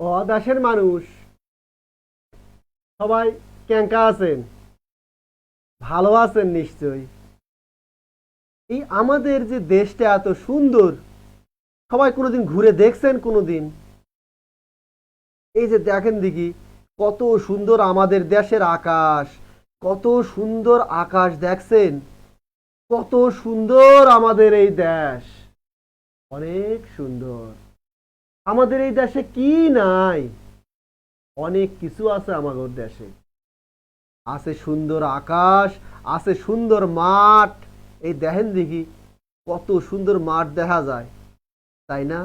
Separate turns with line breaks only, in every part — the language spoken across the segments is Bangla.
ও দেশের মানুষ। সবাই ক্যাঙ্কা আছেন। ভালো আছেন নিশ্চয়ই। এই আমাদের যে দেশটা এত সুন্দর, সবাই কোনোদিন ঘুরে দেখছেন কোনোদিন? এই যে দেখেন দেখি, কত সুন্দর আমাদের দেশের আকাশ, কত সুন্দর আকাশ দেখছেন? কত সুন্দর আমাদের এই দেশ। অনেক সুন্দর। আমাদের এই দেশে কি নাই? অনেক কিছু আছে আমাদের দেশে। আছে সুন্দর আকাশ, আছে সুন্দর মাঠ। এই দেখেন দেখি, কত সুন্দর মাঠ দেখা যায়, তাই না?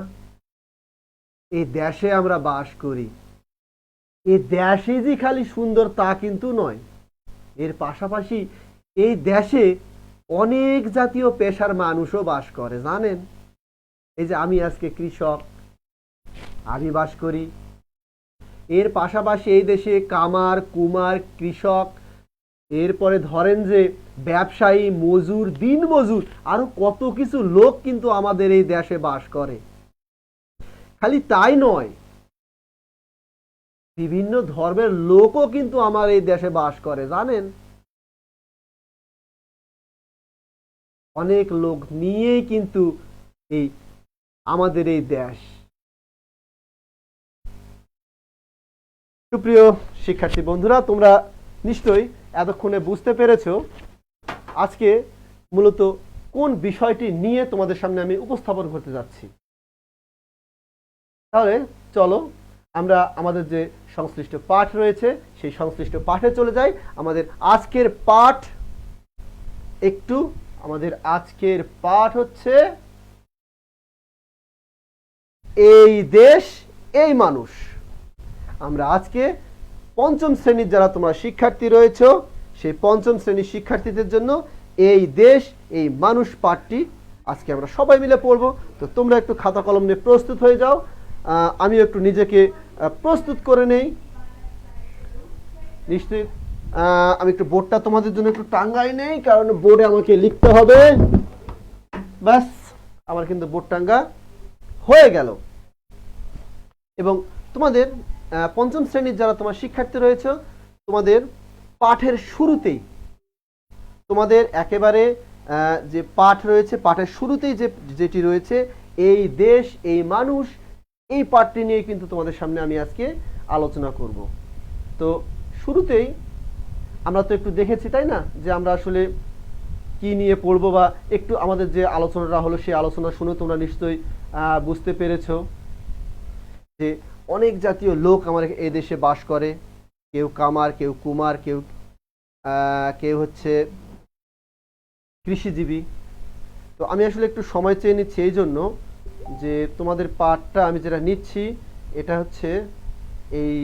এই দেশে আমরা বাস করি। এই দেশে যে খালি সুন্দর তা কিন্তু নয়। এর পাশাপাশি এই দেশে অনেক জাতীয় পেশার মানুষও বাস করে, জানেন? এই যে আমি আজকে কৃষক আমি বাস করি। এর পাশাপাশি এই দেশে কামার, কুমার, কৃষক, এরপরে ধরেন যে ব্যবসায়ী, মজুর দিন মজুর আরও কত কিছু লোক কিন্তু আমাদের এই দেশে বাস করে। খালি তাই নয়, বিভিন্ন ধর্মের লোকও কিন্তু আমার এই দেশে বাস করে, জানেন? অনেক লোক নিয়েই কিন্তু এই আমাদের এই দেশ। সুপ্রিয় শিক্ষার্থী বন্ধুরা, তোমরা নিশ্চয়ই এতক্ষণে বুঝতে পেরেছ আজকে মূলত কোন বিষয়টি নিয়ে তোমাদের সামনে আমি উপস্থাপন করতে যাচ্ছি। তাহলে চলো আমরা আমাদের যে সংশ্লিষ্ট পাঠ রয়েছে, সেই সংশ্লিষ্ট পাঠে চলে যাই। আমাদের আজকের পাঠ একটু, আমাদের আজকের পাঠ হচ্ছে, এই দেশ, এই মানুষ। আমরা আজকে পঞ্চম শ্রেণির যারা তোমরা শিক্ষার্থী রয়েছে, সেই পঞ্চম শ্রেণির শিক্ষার্থীদের জন্য এই দেশ, এই মানুষ পাঠটি আজকে আমরা সবাই মিলে পড়ব। তো তোমরা একটু খাতা কলম নিয়ে প্রস্তুত হয়ে যাও। আমিও একটু নিজেকে প্রস্তুত করে নেই। নিশ্চয়ই আমি একটু বোর্ডটা তোমাদের জন্য একটু টাঙ্গাই নেই, কারণ বোর্ডে আমাকে লিখতে হবে। ব্যাস, আমার কিন্তু বোর্ড টাঙ্গা হয়ে গেল। এবং তোমাদের পঞ্চম শ্রেণির যারা তোমার শিক্ষার্থী রয়েছে, তোমাদের পাঠের শুরুতেই, তোমাদের একেবারে যে পাঠ রয়েছে, পাঠের শুরুতেই যে, যেটি রয়েছে, এই দেশ, এই মানুষ, এই পাঠটি নিয়ে কিন্তু তোমাদের সামনে আমি আজকে আলোচনা করব। তো শুরুতেই আমরা তো একটু দেখেছি, তাই না? যে আমরা আসলে কি নিয়ে পড়ব বা একটু আমাদের যে আলোচনাটা হলো, সেই আলোচনা শুনে তোমরা নিশ্চয়ই বুঝতে পেরেছ যে অনেক জাতীয় লোক আমার এই দেশে বাস করে। কেউ কামার, কেউ কুমার, কেউ কেউ হচ্ছে কৃষিজীবী। তো আমি আসলে একটু সময় চেয়ে নিচ্ছি এই জন্য যে তোমাদের পাঠটা আমি যেটা নিচ্ছি, এটা হচ্ছে এই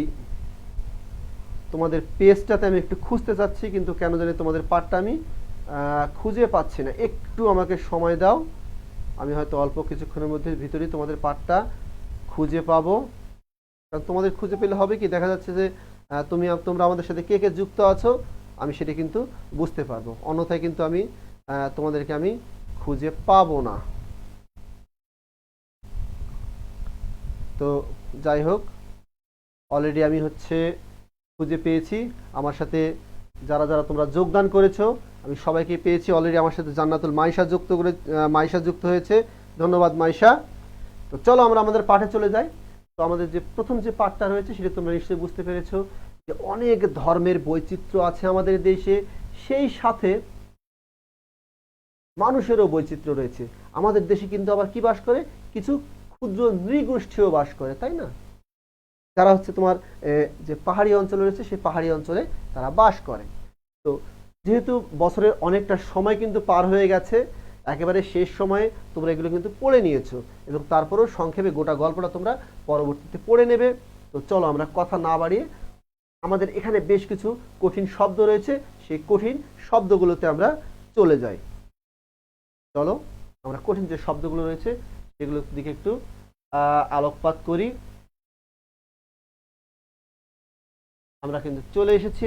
তোমাদের পেজটাতে আমি একটু খুঁজতে চাচ্ছি, কিন্তু কেন জানি তোমাদের পাঠটা আমি খুঁজে পাচ্ছি না। একটু আমাকে সময় দাও, আমি হয়তো অল্প কিছুক্ষণের মধ্যে ভিতরেই তোমাদের পাঠটা খুঁজে পাবো। কারণ তোমাদের খুঁজে পেলে হবে কি? দেখা যাচ্ছে যে তুমি তোমরা আমাদের সাথে কে কে যুক্ত আছো, আমি সেটা কিন্তু বুঝতে পারব। অন্যথায় কিন্তু আমি তোমাদেরকে আমি খুঁজে পাবো না। তো যাই হোক অলরেডি আমি হচ্ছে খুঁজে পেয়েছি। আমার সাথে যারা যারা তোমরা যোগদান করেছ, আমি সবাইকে পেয়েছি। অলরেডি আমার সাথে জান্নাতুল মাইশা যুক্ত করে মাইশা যুক্ত হয়েছে। ধন্যবাদ মাইশা। তো চলো আমরা আমাদের পাঠে চলে যাই। তো আমাদের যে প্রথম যে পাঠটা রয়েছে সেটা তোমরা নিশ্চয়ই বুঝতে পেরেছ যে অনেক ধর্মের বৈচিত্র্য আছে আমাদের দেশে। সেই সাথে মানুষেরও বৈচিত্র্য রয়েছে। আমাদের দেশে কিন্তু আবার কি বাস করে? কিছু ক্ষুদ্র নৃগোষ্ঠীও বাস করে, তাই না? যারা হচ্ছে তোমার যে পাহাড়ি অঞ্চল রয়েছে, সেই পাহাড়ি অঞ্চলে তারা বাস করে। তো যেহেতু বছরের অনেকটা সময় কিন্তু পার হয়ে গেছে একেবারে শেষ সময়ে তোমরা এগুলো কিন্তু পড়ে নিয়েছো এবং তারপরেও সংক্ষেপে গোটা গল্পটা তোমরা পরবর্তীতে পড়ে নেবে। তো চলো আমরা কথা না বাড়িয়ে আমাদের এখানে বেশ কিছু কঠিন শব্দ রয়েছে, সেই কঠিন শব্দগুলোতে আমরা চলে যাই। চলো আমরা কঠিন যে শব্দগুলো রয়েছে সেগুলোর দিকে একটু আলোকপাত করি। আমরা কিন্তু চলে এসেছি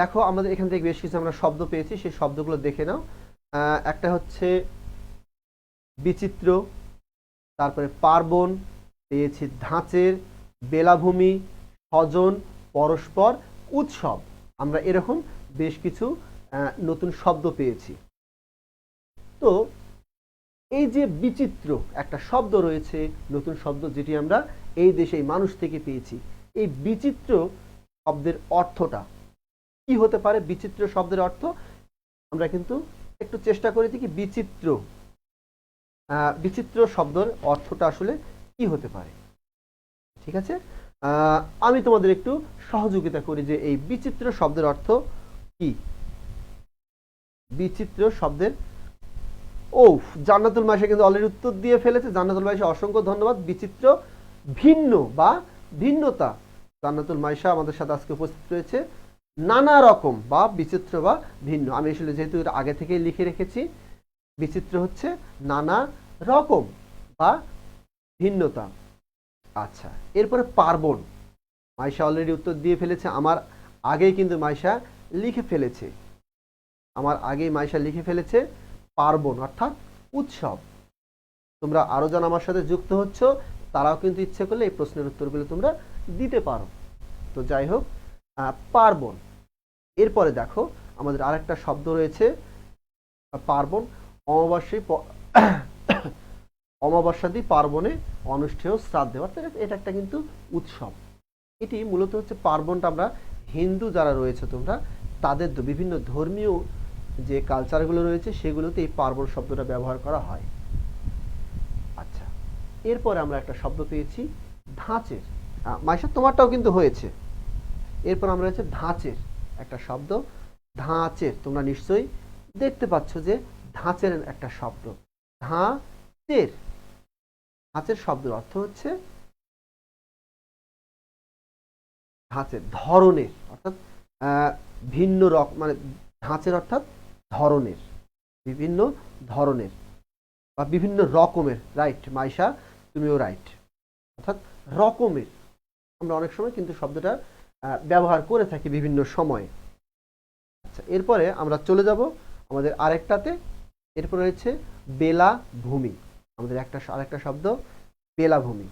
দেখো, আমাদের এখান থেকে বেশ কিছু আমরা শব্দ পেয়েছি, সেই শব্দগুলো দেখে নাও। একটা হচ্ছে বিচিত্র, তারপরে পার্বণ, পেয়েছি ধাঁচের, বেলাভূমি, স্বজন, পরস্পর, উৎসব। আমরা এরকম বেশ কিছু নতুন শব্দ পেয়েছি। তো, এই যে বিচিত্র একটা শব্দ রয়েছে, নতুন শব্দ যেটি আমরা এই দেশে মানুষ থেকে পেয়েছি, এই বিচিত্র শব্দের অর্থটা কি হতে পারে? বিচিত্র শব্দের অর্থ? আমরা কিন্তু একটু চেষ্টা করেছি কি বিচিত্র বিচিত্র শব্দের অর্থটা আসলে কি হতে পারে? ঠিক আছে? আমি তোমাদের একটু সহযোগিতা করি যে এই বিচিত্র শব্দের অর্থ কি? বিচিত্র শব্দের ও জান্নাতুল মাসে কিন্তু অলরেডি উত্তর দিয়ে ফেলেছে। জান্নাতুল মাসে অসংখ্য ধন্যবাদ। বিচিত্র, ভিন্ন বা ভিন্নতা। জান্নাতুল মাইশা আমাদের সাথে আজকে উপস্থিত রয়েছে। নানা রকম বা বিচিত্র বা ভিন্ন। আমি আসলে যেহেতু আগে থেকেই লিখে রেখেছি, বিচিত্র হচ্ছে নানা রকম বা ভিন্নতা। আচ্ছা এরপরে পার্বণ। মাইশা অলরেডি উত্তর দিয়ে ফেলেছে, আমার আগেই কিন্তু মাইশা লিখে ফেলেছে। আমার আগেই মাইশা লিখে ফেলেছে পার্বণ, অর্থাৎ উৎসব। তোমরা আরও যারা আমার সাথে যুক্ত হচ্ছ, তারাও কিন্তু ইচ্ছে করলে এই প্রশ্নের উত্তরগুলো তোমরা দিতে পারো। তো যাই হোক পার্বণ। এরপরে দেখো আমাদের আরেকটা শব্দ রয়েছে, পার্বণ। অমাবাস্যী অমাবস্যাদি পার্বণে অনুষ্ঠেয় শ্রাদ্ধে অর্থাৎ এটা একটা কিন্তু উৎসব। এটি মূলত হচ্ছে পার্বণটা আমরা হিন্দু যারা রয়েছে তোমরা, তাদের বিভিন্ন ধর্মীয় যে কালচারগুলো রয়েছে সেগুলোতে এই পার্বণ শব্দটা ব্যবহার করা হয়। আচ্ছা এরপরে আমরা একটা শব্দ পেয়েছি, ধাঁচের। মাইশা, তোমারটাও কিন্তু হয়েছে। এরপর আমরা হচ্ছে ধাঁচের। একটা শব্দ। ধাঁচের, তোমরা নিশ্চয়ই দেখতে পাচ্ছ যে ধাঁচের একটা শব্দ। ধাঁচের। ধাঁচের শব্দের অর্থ হচ্ছে ধাঁচের, ধরনের, অর্থাৎ ভিন্ন রক মানে ধাঁচের অর্থাৎ ধরনের, বিভিন্ন ধরনের বা বিভিন্ন রকমের রাইট মাইশা, তুমিও রাইট অর্থাৎ রকমের। আমরা অনেক সময় কিন্তু শব্দটা ব্যবহার করে থাকি বিভিন্ন সময়ে। আচ্ছা এরপরে আমরা চলে যাব আমাদের আরেকটাতে। এরপরে রয়েছে বেলা ভূমি আমাদের একটা আরেকটা শব্দ, বেলাভূমি।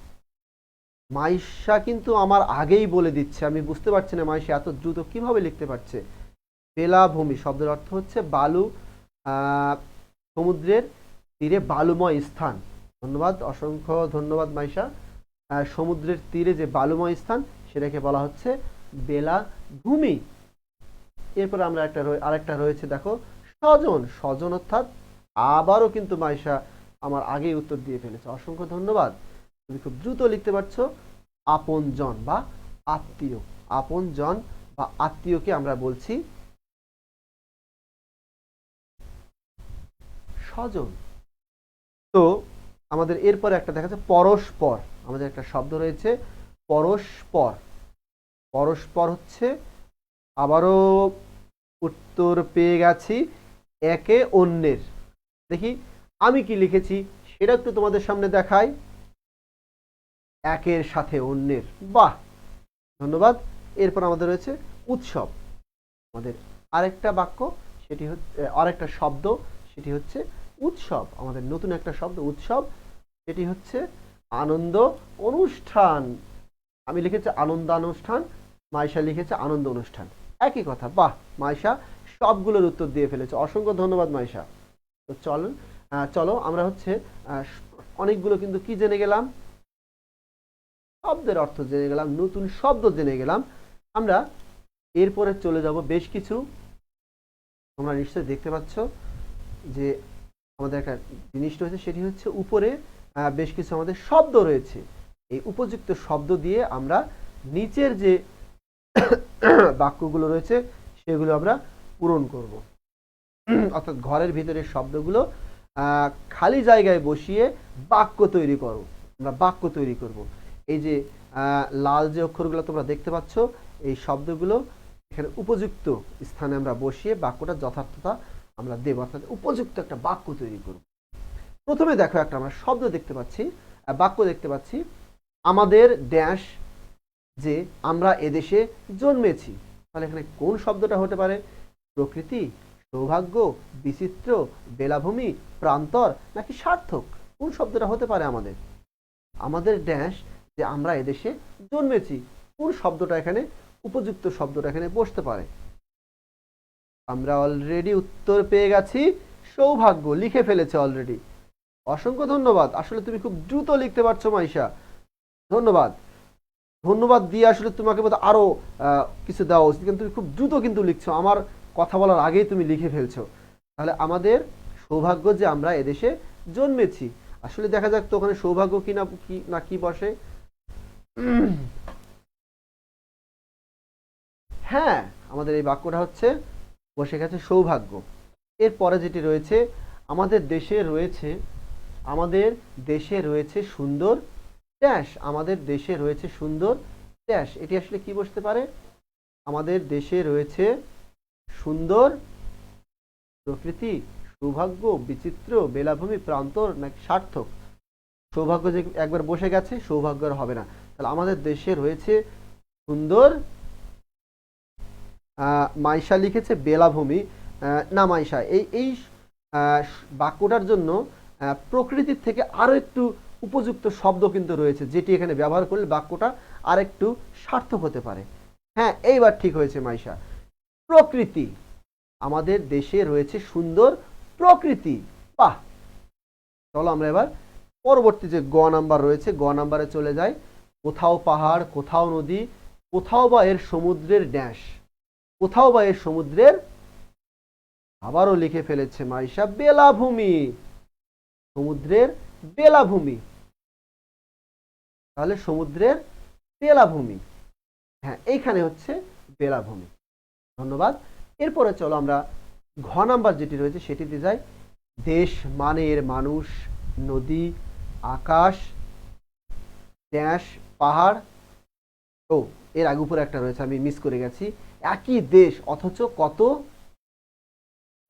মাইশা কিন্তু আমার আগেই বলে দিচ্ছে। আমি বুঝতে পারছি না মাইশা এত দ্রুত কীভাবে লিখতে পারছে। বেলাভূমি শব্দের অর্থ হচ্ছে বালু সমুদ্রের তীরে বালুময় স্থান। ধন্যবাদ, অসংখ্য ধন্যবাদ মাইশা। সমুদ্রের তীরে যে বালুময় স্থান, সেটাকে বলা হচ্ছে বেলাভূমি এরপর আমরা একটা আরেকটা রয়েছে, দেখো, স্বজন। স্বজন অর্থাৎ আবারও কিন্তু মাইশা আমার আগেই উত্তর দিয়ে ফেলেছে। অসংখ্য ধন্যবাদ। তুমি খুব দ্রুত লিখতে পারছ, আপনজন বা আত্মীয়। আপনজন বা আত্মীয়কে আমরা বলছি স্বজন। তো আমাদের এরপরে একটা দেখা যাচ্ছে পরস্পর। আমাদের একটা শব্দ রয়েছে, পরস্পর। পরস্পর হচ্ছে, আবারও উত্তর পেয়ে গেছি একে অন্যের। দেখি, আমি কি লিখেছি? সেটা একটু তোমাদের সামনে দেখাই। একের সাথে অন্যের। বাহ! ধন্যবাদ। এরপর আমাদের রয়েছে উৎসব। আমাদের আরেকটা বাক্য, সেটি হচ্ছে আরেকটা শব্দ, সেটি হচ্ছে উৎসব। আমাদের নতুন একটা শব্দ, উৎসব। সেটি হচ্ছে আনন্দ অনুষ্ঠান। আমি লিখেছি আনন্দানুষ্ঠান। মাইশা লিখেছে আনন্দ অনুষ্ঠান। একই কথা বাহ মাইশা সবগুলোর উত্তর দিয়ে ফেলেছে। অসংখ্য ধন্যবাদ মাইশা তো আহ, চলো আমরা হচ্ছে অনেকগুলো কিন্তু কি জেনে গেলাম? শব্দের অর্থ জেনে গেলাম নতুন শব্দ জেনে গেলাম। আমরা এরপরে চলে যাব বেশ কিছু। তোমরা নিশ্চয়ই দেখতে পাচ্ছ যে আমাদের একটা জিনিস রয়েছে সেটি হচ্ছে উপরে বেশ কিছু আমাদের শব্দ রয়েছে। এই উপযুক্ত শব্দ দিয়ে আমরা নিচের যে বাক্যগুলো রয়েছে, সেগুলো আমরা পূরণ করব। অর্থাৎ ঘরের ভিতরের শব্দগুলো খালি জায়গায় বসিয়ে বাক্য তৈরি করো। আমরা বাক্য তৈরি করব। এই যে লাল যে অক্ষরগুলো তোমরা দেখতে পাচ্ছ, এই শব্দগুলো এখানে উপযুক্ত স্থানে আমরা বসিয়ে বাক্যটা যথার্থতা আমরা দেব। অর্থাৎ উপযুক্ত একটা বাক্য তৈরি করব। প্রথমে দেখো একটা আমরা শব্দ দেখতে পাচ্ছি বাক্য দেখতে পাচ্ছি, আমাদের ড্যাশ যে আমরা এদেশে জন্মেছি। তাহলে এখানে কোন শব্দটা হতে পারে? প্রকৃতি, সৌভাগ্য, বিচিত্র, বেলাভূমি, প্রান্তর নাকি সার্থক? কোন শব্দটা হতে পারে আমাদের? আমাদের ড্যাশ যে আমরা এদেশে জন্মেছি, কোন শব্দটা এখানে, উপযুক্ত শব্দটা এখানে বসতে পারে? আমরা অলরেডি উত্তর পেয়ে গেছি, সৌভাগ্য লিখে ফেলেছে অলরেডি অসংখ্য ধন্যবাদ। আসলে তুমি খুব দ্রুত লিখতে পারছ, মাইশা। ধন্যবাদ। ধন্যবাদ দিয়ে আসলে তোমাকে বোধ আরও আহ, কিছু দেওয়া উচিত। কিন্তু তুমি খুব দ্রুত কিন্তু লিখছো। আমার কথা বলার আগেই তুমি লিখে ফেলছো। তাহলে আমাদের সৌভাগ্য যে আমরা এদেশে জন্মেছি। আসলে দেখা যাক তো ওখানে সৌভাগ্য কি না কি না কি বসে। হ্যাঁ আমাদের এই বাক্যটা হচ্ছে বসে গেছে সৌভাগ্য। এরপরে যেটি রয়েছে আমাদের দেশে রয়েছে আমাদের দেশে রয়েছে সুন্দর ড্যাশ আমাদের দেশে রয়েছে সুন্দর ড্যাশ এটি আসলে কি বসতে পারে? আমাদের দেশে রয়েছে সুন্দর প্রকৃতি, সৌভাগ্য, বিচিত্র, বেলাভূমি, প্রান্তর নাকি সার্থক? সৌভাগ্য যে একবার বসে গেছে, সৌভাগ্য আর হবে না। তাহলে আমাদের দেশে রয়েছে সুন্দর মাইশা লিখেছে বেলাভূমি। না মাইশা, এই এই বাক্যটার জন্য প্রকৃতির থেকে আরও একটু উপযুক্ত শব্দ কিন্তু রয়েছে, যেটি এখানে ব্যবহার করলে বাক্যটা আরেকটু সার্থক হতে পারে। হ্যাঁ এইবার ঠিক হয়েছে মাইশা। প্রকৃতি। আমাদের দেশে রয়েছে সুন্দর প্রকৃতি। বাহ! চলো আমরা এবার পরবর্তী যে গ নাম্বার রয়েছে, গ নাম্বারে চলে যাই। কোথাও পাহাড়, কোথাও নদী, কোথাও বা এর সমুদ্রের ড্যাশ। কোথাও বা এর সমুদ্রের আবারও লিখে ফেলেছে মাইশা বেলাভূমি। সমুদ্রের বেলাভূমি। তাহলে সমুদ্রের বেলাভূমি। হ্যাঁ এইখানে হচ্ছে বেলাভূমি। ধন্যবাদ। এরপরে চলো আমরা ঘ নাম্বার যেটি রয়েছে সেটিতে যাই। দেশ মানে এর মানুষ, নদী, আকাশ, ড্যাশ, পাহাড়। ও, এর আগে উপরে একটা রয়েছে, আমি মিস করে গেছি। একই দেশ, অথচ কত?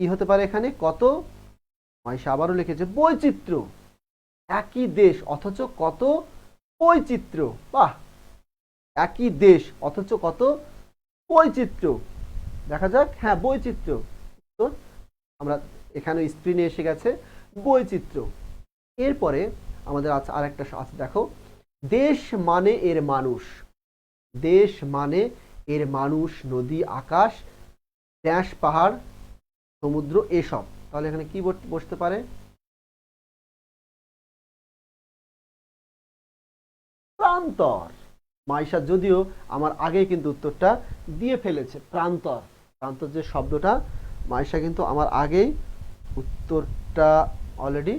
কি হতে পারে এখানে? কত? মাইশা আবারও লিখেছে, বৈচিত্র্য। একই দেশ, অথচ কত? বৈচিত্র্য। বাহ! একই দেশ, অথচ কত বৈচিত্র্য। দেখা যাক হ্যাঁ বৈচিত্র্য। তো আমরা এখানে স্ক্রিনে এসে গেছে, বৈচিত্র্য। এরপরে আমাদের আছে আরেকটা আছে, দেখো। দেশ মানে এর মানুষ। দেশ মানে এর মানুষ, নদী, আকাশ ড্যাশ পাহাড়, সমুদ্র, এসব। তাহলে এখানে কি বসতে পারে? প্রান্তর। মাইশা যদিও আমার আগে কিন্তু উত্তরটা দিয়ে ফেলেছে, প্রান্তর। প্রান্তর যে শব্দটা, মাইশা কিন্তু আমার আগেই উত্তরটা অলরেডি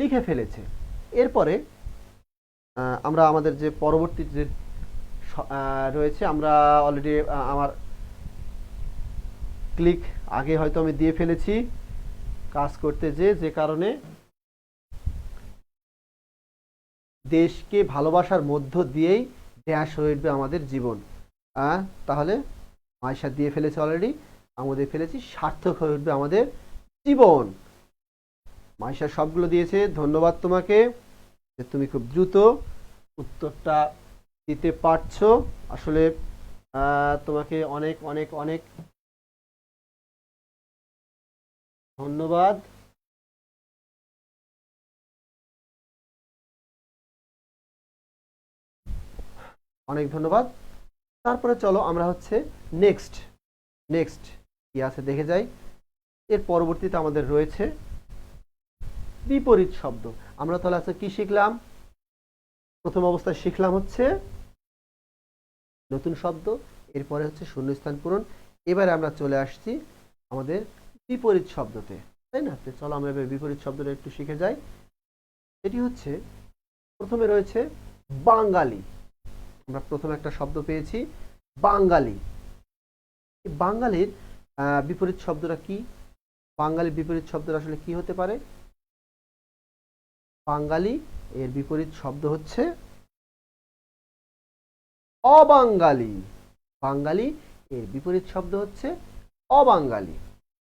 লিখে ফেলেছে। এরপরে আমরা আমাদের যে পরবর্তী যে রয়েছে, আমরা অলরেডি আমার ক্লিক আগে হয়তো আমি দিয়ে ফেলেছি। কাজ করতে যে যে কারণে দেশকে ভালোবাসার মধ্য দিয়েই ড্যাশ হয়ে উঠবে আমাদের জীবন। তাহলে মাইশা দিয়ে ফেলেছে অলরেডি আমাদের ফেলেছি, সার্থক হয়ে উঠবে আমাদের জীবন। মাইশা সবগুলো দিয়েছে, ধন্যবাদ তোমাকে যে তুমি খুব দ্রুত উত্তরটা দিতে পারছ। আসলে তোমাকে অনেক অনেক অনেক ধন্যবাদ। অনেক ধন্যবাদ। তারপরে চলো আমরা হচ্ছে নেক্সট নেক্সট কি আছে দেখে যাই। এর পরবর্তীতে আমাদের রয়েছে বিপরীত শব্দ। আমরা তাহলে আজকে কি শিখলাম? প্রথম অবস্থায় শিখলাম হচ্ছে নতুন শব্দ, এরপরে হচ্ছে শূন্যস্থান পূরণ। এবারে আমরা চলে আসছি আমাদের বিপরীত শব্দতে, তাই না? চলো আমরা এবার বিপরীত শব্দটা একটু শিখে যাই। এটি হচ্ছে প্রথমে রয়েছে বাঙালি। আমরা প্রথমে একটা শব্দ পেয়েছি, বাঙালি। বাঙালির বিপরীত শব্দটা কি? বাঙালির বিপরীত শব্দটা আসলে কি হতে পারে? বাঙালি এর বিপরীত শব্দ হচ্ছে অবাঙালি। বাঙালি এর বিপরীত শব্দ হচ্ছে অবাঙালি।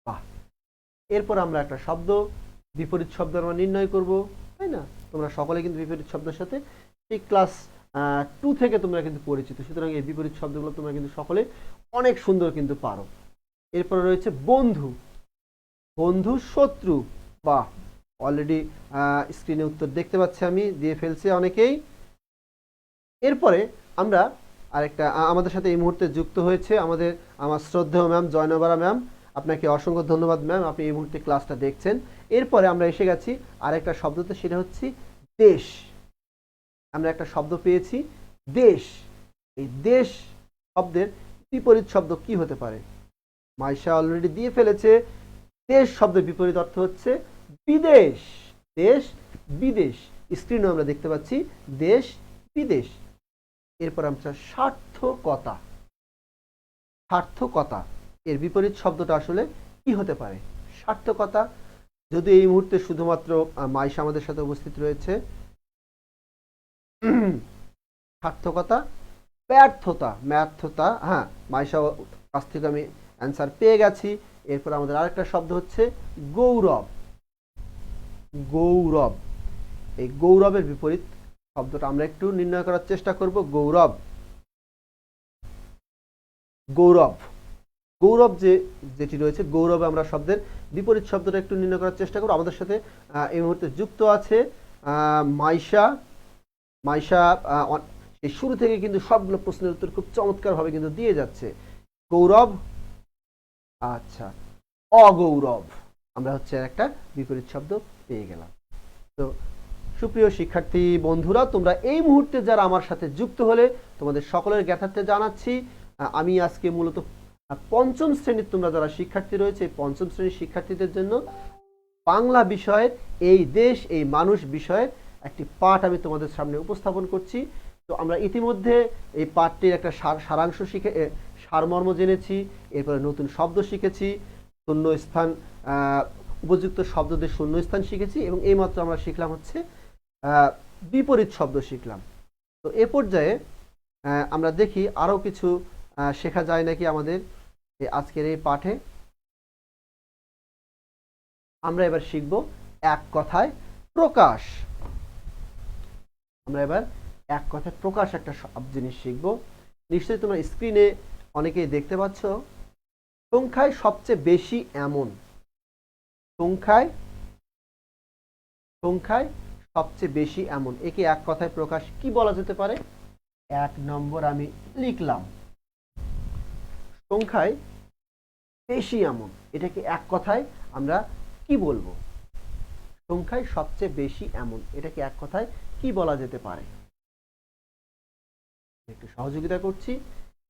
বাহ! এরপর আমরা একটা শব্দ, বিপরীত শব্দ আমরা নির্ণয় করব, তাই না? তোমরা সকলে কিন্তু বিপরীত শব্দের সাথে এই ক্লাস টু থেকে তোমরা কিন্তু পরিচিত। সুতরাং এই বিপরীত শব্দগুলো তোমরা কিন্তু সকলে অনেক সুন্দর কিন্তু পারো। এরপরে রয়েছে বন্ধু। বন্ধু শত্রু। বাহ অলরেডি স্ক্রিনে উত্তর দেখতে পাচ্ছি আমি, দিয়ে ফেলছে অনেকেই। এরপরে আমরা আরেকটা আমাদের সাথে এই মুহূর্তে যুক্ত হয়েছে আমাদের, আমার শ্রদ্ধেয় ম্যাম জয়নবারা ম্যাম আপনাকে অসংখ্য ধন্যবাদ ম্যাম আপনি এই মুহূর্তে ক্লাসটা দেখছেন। এরপরে আমরা এসে গেছি আরেকটা শব্দতে, সেটা হচ্ছে দেশ। আমরা একটা শব্দ পেয়েছি, দেশ। এই দেশ শব্দের বিপরীত শব্দ কি হতে পারে? মাইশা অলরেডি দিয়ে ফেলেছে, দেশ শব্দের বিপরীত অর্থ হচ্ছে বিদেশ। দেশ, বিদেশ। স্ক্রিনে আমরা দেখতে পাচ্ছি, দেশ, বিদেশ। এরপর আমরা সার্থকতা। সার্থকতা। এর বিপরীত শব্দটা আসলে কি হতে পারে? সার্থকতা। যদি এই মুহূর্তে শুধুমাত্র মাইশা আমাদের সাথে উপস্থিত রয়েছে সার্থকতা, ব্যর্থতা ব্যর্থতা হ্যাঁ মাইশা কাছ থেকে আমি অ্যান্সার পেয়ে গেছি। এরপর আমাদের আরেকটা শব্দ হচ্ছে গৌরব। গৌরব। এই গৌরবের বিপরীত শব্দটা আমরা একটু নির্ণয় করার চেষ্টা করব। গৌরব। গৌরব। গৌরব যে, যেটি রয়েছে, গৌরবে আমরা শব্দের বিপরীত শব্দটা একটু নির্ণয় করার চেষ্টা করব। আমাদের সাথে এই মুহূর্তে যুক্ত আছে মাইশা মাইশা এই শুরু থেকে কিন্তু সবগুলো প্রশ্নের উত্তর খুব চমৎকারভাবে কিন্তু দিয়ে যাচ্ছে। গৌরব আচ্ছা অগৌরব, আমরা হচ্ছে একটা বিপরীত শব্দ পেয়ে গেলাম। তো সুপ্রিয় শিক্ষার্থী, বন্ধুরা, তোমরা এই মুহূর্তে যারা আমার সাথে যুক্ত হলে তোমাদের সকলের জ্ঞাতার্থে জানাচ্ছি আমি আজকে মূলত পঞ্চম শ্রেণির তোমরা যারা শিক্ষার্থী রয়েছে পঞ্চম শ্রেণির শিক্ষার্থীদের জন্য বাংলা বিষয়ের এই দেশ, এই মানুষ বিষয়ের একটি পাঠ আমি তোমাদের সামনে উপস্থাপন করছি। তো আমরা ইতিমধ্যে এই পাঠটির একটা সার- সারাংশ শিখে সারমর্ম জেনেছি, এরপরে নতুন শব্দ শিখেছি শূন্য স্থান উপযুক্ত শব্দদের শূন্য স্থান শিখেছি এবং এইমাত্র আমরা শিখলাম হচ্ছে বিপরীত শব্দ শিখলাম। তো এ পর্যায়ে আমরা দেখি আরও কিছু শেখা যায় নাকি আমাদের আজকের এই পাঠে। আমরা এবার শিখব এক কথায় প্রকাশ। আমরা এবার এক কথায় প্রকাশ একটা সব জিনিস শিখব। নিশ্চয়ই তোমরা স্ক্রিনে অনেকেই দেখতে পাচ্ছ, সংখ্যায় সবচেয়ে বেশি এমন। সংখ্যায় সংখ্যায় সবচেয়ে বেশি এমন। একে এক কথায় প্রকাশ কি বলা যেতে পারে? এক নম্বর আমি লিখলাম। সংখ্যায় বেশি এমন। এটাকে এক কথায় আমরা কি বলব? সংখ্যায় সবচেয়ে বেশি এমন। এটাকে এক কথায় কি বলা যেতে পারে? একটু সহযোগিতা করছি।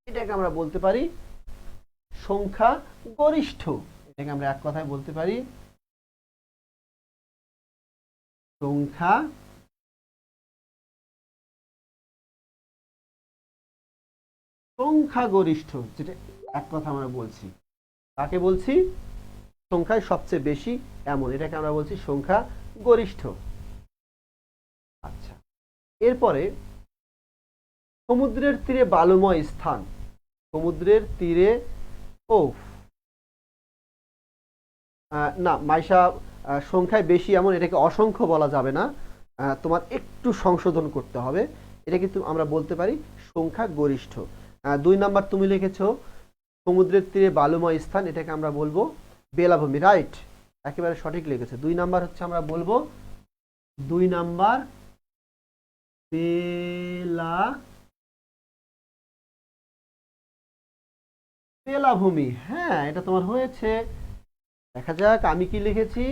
এটাকে আমরা বলতে পারি সংখ্যা গরিষ্ঠ। এটাকে আমরা এক কথায় বলতে পারি সংখ্যা সংখ্যাগরিষ্ঠ যেটা এক কথা আমরা বলছি। তাকে বলছি? সংখ্যায় সবচেয়ে বেশি এমন। এটাকে আমরা বলছি সংখ্যা গরিষ্ঠ। এরপরে সমুদ্রের তীরে বালুময় স্থান। সমুদ্রের তীরে ও না, মাইশা সংখ্যায় বেশি এমন এটাকে অসংখ্য বলা যাবে না। তোমার একটু সংশোধন করতে হবে। এটা কিন্তু আমরা বলতে পারি সংখ্যা গরিষ্ঠ দুই নাম্বার তুমি লিখেছো, সমুদ্রের তীরে বালুময় স্থান, এটাকে আমরা বলব বেলাভূমি রাইট একেবারে সঠিক লিখেছে। দুই নাম্বার হচ্ছে আমরা বলব, দুই নাম্বার বেলা বেলাভূমি হ্যাঁ এটা তোমার হয়েছে। দেখা যাক, আমি কি লিখেছি?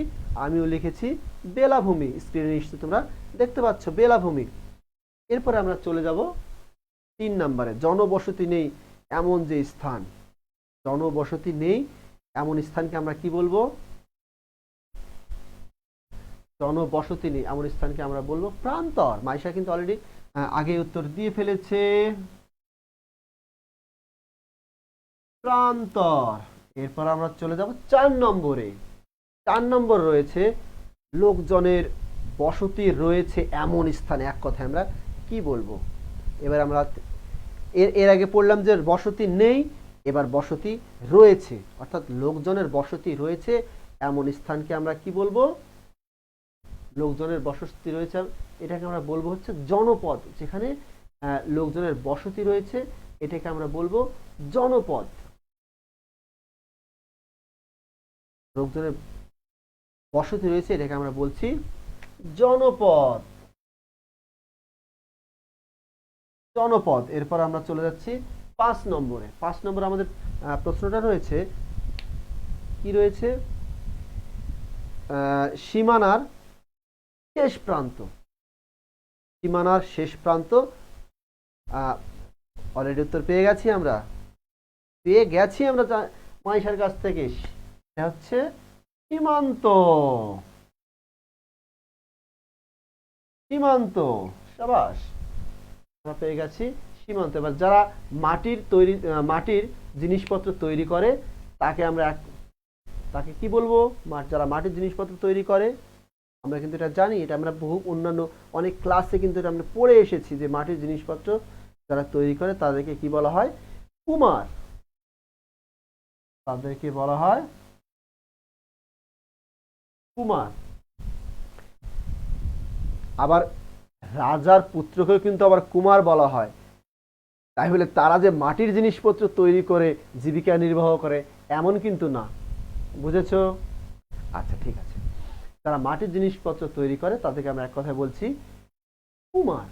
আমিও লিখেছি বেলাভূমি। স্ক্রিনে নিশ্চয়ই তোমরা দেখতে পাচ্ছ বেলাভূমি। এরপরে আমরা চলে যাব তিন নম্বরে। জনবসতি নেই এমন যে স্থান। জনবসতি নেই এমন স্থানকে আমরা কি বলব? জনবসতি নেই এমন স্থানকে আমরা বলব প্রান্তর। মাইশা কিন্তু অলরেডি আগে উত্তর দিয়ে ফেলেছে। প্রান্তর। এরপর আমরা চলে যাব চার নম্বরে। চার নম্বর রয়েছে, লোকজনের বসতি রয়েছে এমন স্থানে। এক কথায় আমরা কি বলব? এবার আমরা এর এর আগে পড়লাম যে বসতি নেই, এবার বসতি রয়েছে। অর্থাৎ লোকজনের বসতি রয়েছে এমন স্থানকে আমরা কি বলব? লোকজনের বসতি রয়েছে। এটাকে আমরা বলব হচ্ছে জনপদ, যেখানে লোকজনের বসতি রয়েছে। এটাকে আমরা বলব জনপদ। লোকজনের বসতি রয়েছে, এটাকে আমরা বলছি জনপদ। জনপদ, এরপর আমরা চলে যাচ্ছি পাঁচ নম্বরে। পাঁচ নম্বরে আমাদের প্রশ্নটা রয়েছে, কি রয়েছে? সীমানার শেষ প্রান্ত। সীমানার শেষ প্রান্ত অলরেডি উত্তর পেয়ে গেছি আমরা। পেয়ে গেছি আমরা মাইশার কাছ থেকে। এটা হচ্ছে সীমান্ত। সীমান্ত, সাবাস। আমরা পেয়ে গেছি সীমান্ত। এবার যারা মাটির তৈরি মাটির জিনিসপত্র তৈরি করে, তাকে আমরা তাকে কি বলব? যারা মাটির জিনিসপত্র তৈরি করে আমরা কিন্তু এটা জানি, এটা আমরা বহু অন্যান্য, অনেক ক্লাসে কিন্তু এটা আমরা পড়ে এসেছি যে মাটির জিনিসপত্র যারা তৈরি করে তাদেরকে কি বলা হয়? কুমার। তাদেরকে বলা হয় কুমার। আবার রাজার পুত্রকেও কিন্তু আবার কুমার বলা হয়। তাই বলে তারা যে মাটির জিনিসপত্র তৈরি করে জীবিকা নির্বাহ করে, এমন কিন্তু না। বুঝেছ? আচ্ছা ঠিক আছে। যারা মাটির জিনিসপত্র তৈরি করে, তাদেরকে আমরা এক কথায় বলছি কুমার।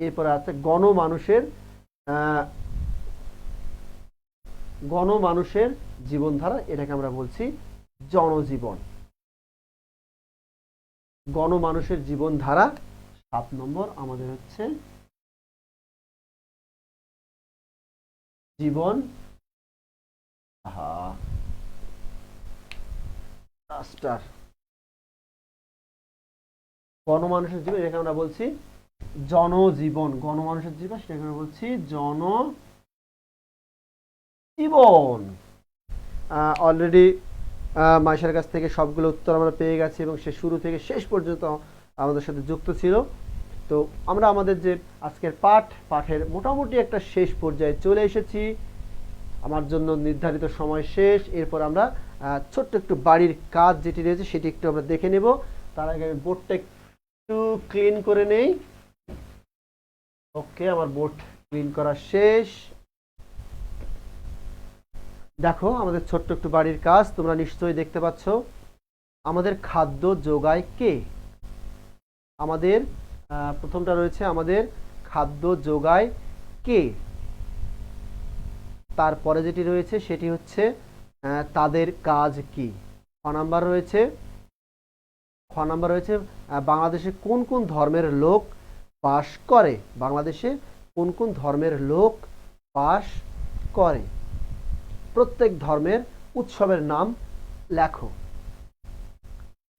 এরপরে আছে গণমানুষের গণমানুষের জীবনধারা, এটাকে আমরা বলছি জনজীবন। গণমানুষের জীবনধারা সাত নম্বর, আমাদের হচ্ছে জীবন রাস্টার গণমানুষের জীবন, এটাকে আমরা বলছি জনজীবন। গণমানুষের জীবন, সেটাকে আমরা বলছি জন জীবন অলরেডি মাইশার কাছ থেকে সবগুলো উত্তর আমরা পেয়ে গেছি এবং সে শুরু থেকে শেষ পর্যন্ত আমাদের সাথে যুক্ত ছিল। তো আমরা আমাদের যে আজকের পাঠ, পাঠের মোটামুটি একটা শেষ পর্যায়ে চলে এসেছি। আমার জন্য নির্ধারিত সময় শেষ। এরপর আমরা ছোট্ট একটু বাড়ির কাজ যেটি রয়েছে সেটি একটু আমরা দেখে নেব। তার আগে আমি বোর্ডটা একটু ক্লিন করে নেই। ওকে আমার বোর্ড ক্লিন করা শেষ। দেখো, আমাদের ছোট্ট একটু বাড়ির কাজ, তোমরা নিশ্চয়ই দেখতে পাচ্ছ। আমাদের খাদ্য যোগায় কে? আমাদের প্রথমটা রয়েছে আমাদের খাদ্য যোগায় কে? তারপরে যেটি রয়েছে, সেটি হচ্ছে তাদের কাজ কি? খ নাম্বার রয়েছে খ নাম্বার রয়েছে। বাংলাদেশে কোন কোন ধর্মের লোক বাস করে? বাংলাদেশে কোন কোন ধর্মের লোক বাস করে? প্রত্যেক ধর্মের উৎসবের নাম লেখো।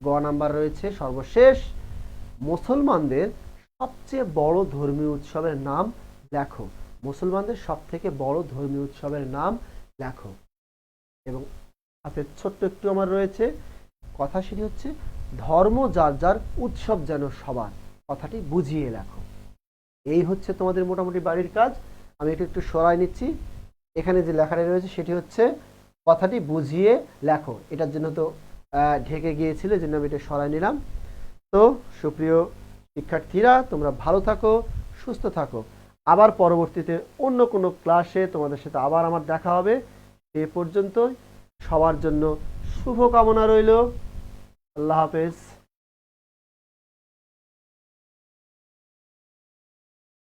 গ নাম্বার রয়েছে সর্বশেষ। মুসলমানদের সবচেয়ে বড় ধর্মীয় উৎসবের নাম লেখো। মুসলমানদের সব থেকে বড় ধর্মীয় উৎসবের নাম লেখো। এবং হাতে ছোট্ট একটু আমার রয়েছে। কথা সেটি হচ্ছে ধর্ম যার যার উৎসব যেন সবার। কথাটি বুঝিয়ে লেখো। এই হচ্ছে তোমাদের মোটামুটি বাড়ির কাজ। আমি একটু একটু সরাই নিচ্ছি। এখানে যে লেখাটা রয়েছে সেটি হচ্ছে, কথাটি বুঝিয়ে লেখো। এটার জন্য তো ঢেকে গিয়েছিল জন্য আমি এটা সরাই নিলাম। তো, সুপ্রিয় শিক্ষার্থীরা, তোমরা ভালো থাকো, সুস্থ থাকো। আবার পরবর্তীতে অন্য কোনো ক্লাসে তোমাদের সাথে আবার আমার দেখা হবে। এ পর্যন্ত সবার জন্য শুভকামনা রইল। আল্লাহ হাফেজ।